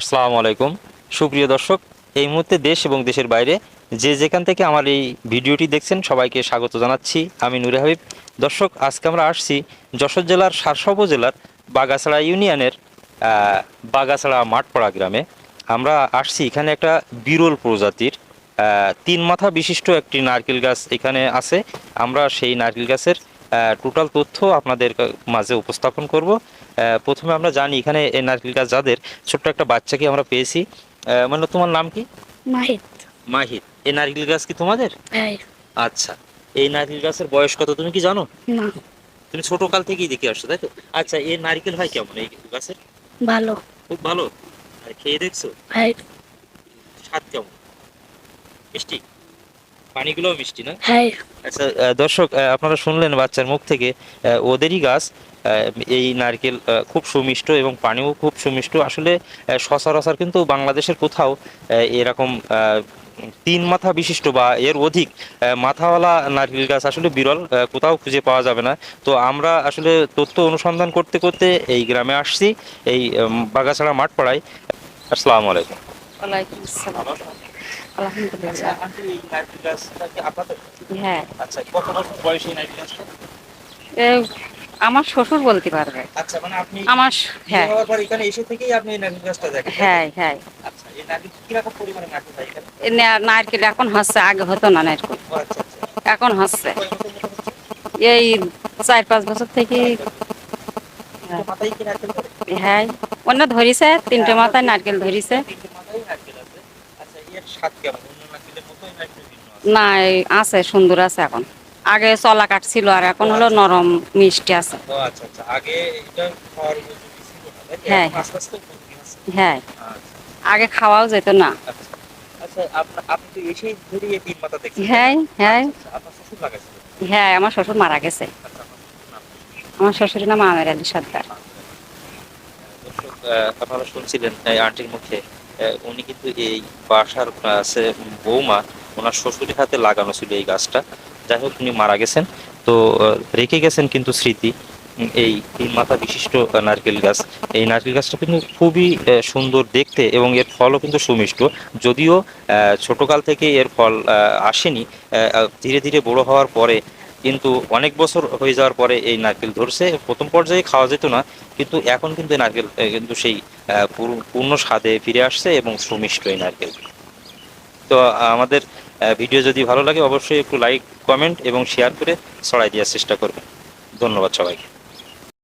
আসসালামু আলাইকুম। সুপ্রিয় দর্শক, এই মুহূর্তে দেশ এবং দেশের বাইরে যে যেখান থেকে আমার এই ভিডিওটি দেখছেন, সবাইকে স্বাগত জানাচ্ছি। আমি নুরে হাবিব। দর্শক, আজকে আমরা আসছি যশোর জেলার সারসা উপজেলার বাগাছড়া ইউনিয়নের বাগাছড়া মাঠপাড়া গ্রামে। আমরা আসছি এখানে একটা বিরল প্রজাতির তিন মাথা বিশিষ্ট একটি নারকেল গাছ এখানে আছে। আমরা সেই নারকেল গাছের টোটাল তথ্য আপনাদের মাঝে উপস্থাপন করব। প্রথমে আমরা জানি এখানে এই নারকেল গাছ যাদের ছোট্ট একটা বাচ্চাকে আমরা পেয়েছি। মানে তোমার নাম কি? মাহিত। মাহিদ এই নারকেল গাছ কি তোমাদের? হ্যাঁ। আচ্ছা। এই নারকেল গাছের বয়স কত তুমি কি জানো? না। তুমি ছোট কাল থেকেই দেখে আসছো তাই তো? আচ্ছা এই নারকেল হয় কেমন এই গাছের? ভালো। খুব ভালো? আর খেয়ে দেখছ? হ্যাঁ। স্বাদ কেমন? মিষ্টি? পানিগুলোও মিষ্টি না? হ্যাঁ। আচ্ছা দর্শক আপনারা শুনলেন বাচ্চার মুখ থেকে ওদেরই গাছ এই নারকেল খুব সুমিষ্ট এবং পানিও খুব সুমিষ্ট। আসলে সচরাচর কিন্তু বাংলাদেশের কোথাও এরকম তিন মাথা বিশিষ্ট বা এর অধিক মাথাওয়ালা নারকেল গাছ আসলে বিরল কোথাও খুঁজে পাওয়া যাবে না। তো আমরা আসলে তথ্য অনুসন্ধান করতে করতে এই গ্রামে আসছি এই বাগাছড়া মাঠ পাড়ায় আসসালামু আলাইকুম। ওয়ালাইকুম আসসালাম আলহামদুলিল্লাহ। আপনাদের? হ্যাঁ। আচ্ছা কত বছর বয়স আমার শ্বশুর বলতে পারবে। আচ্ছা মানে আপনি আমার হ্যাঁ। পর এখানে এসে থেকেই আপনি নারকেল গাছটা দেখেন হ্যাঁ হ্যাঁ। আচ্ছা এই নারকেল কীরকম পরিমাণে নারকেল হয় এখানে? নারকেল এখন হচ্ছে আগে হতো না নারকেল। আচ্ছা আচ্ছা। এখন হচ্ছে? এই চার পাঁচ বছর থেকে? হ্যাঁ অন্য ধরিছে তিনটে মাথায় নারকেল ধরিছে তিনটে মাথায় নারকেল আছে আচ্ছা কেমন অন্য নারকেলের মতোই নারকেল ভিন্ন আছে না এই আছে সুন্দর আছে এখন। আগে চলা কাটছিল আর এখন হলো নরম মিষ্টি আছে। ও আচ্ছা আচ্ছা আগে এটা খাওয়ার উপযোগী ছিল না তাই তো? হ্যাঁ। এখন আস্তে আস্তে উপযোগী হচ্ছে। হ্যাঁ। আচ্ছা। আগে খাওয়াও যেত না। আচ্ছা আচ্ছা আপনি আপনি তো এসেই ধরে এই তিন মাথা দেখছেন হ্যাঁ হ্যাঁ। আচ্ছা, আপনার শ্বশুর লাগাইছিল হ্যার আমার শ্বশুর মারা গেছে। আচ্ছা আপনার শ্বশুর নাম কি? আমার শ্বশুরের নাম আমের আলী সর্দার। দর্শক আহ, আপনারা শুনছিলেন এই আন্টির মুখে। উনি কিন্তু এই বাসার বৌমা, ওনার শ্বশুরের হাতে লাগানো ছিল এই গাছটা। যাই হোক, উনি মারা গেছেন। তো রেখে গেছেন কিন্তু স্মৃতি এই তিন মাথা বিশিষ্ট নারকেল গাছ। এই নারকেল গাছটা কিন্তু খুবই সুন্দর দেখতে এবং এর ফলও কিন্তু সুমিষ্ট। যদিও ছোটকাল থেকে এর ফল আসেনি ধীরে ধীরে বড় হওয়ার পরে কিন্তু অনেক বছর হয়ে যাওয়ার পরে এই নারকেল ধরছে। প্রথম পর্যায়ে খাওয়া যেত না, কিন্তু এখন কিন্তু নারকেল কিন্তু সেই পূর্ণ স্বাদে ফিরে আসছে এবং সুমিষ্ট এই নারকেল তো আমাদের ভিডিও যদি ভালো লাগে, অবশ্যই একটু লাইক কমেন্ট এবং শেয়ার করে ছড়াই দেওয়ার চেষ্টা করবেন। ধন্যবাদ সবাইকে।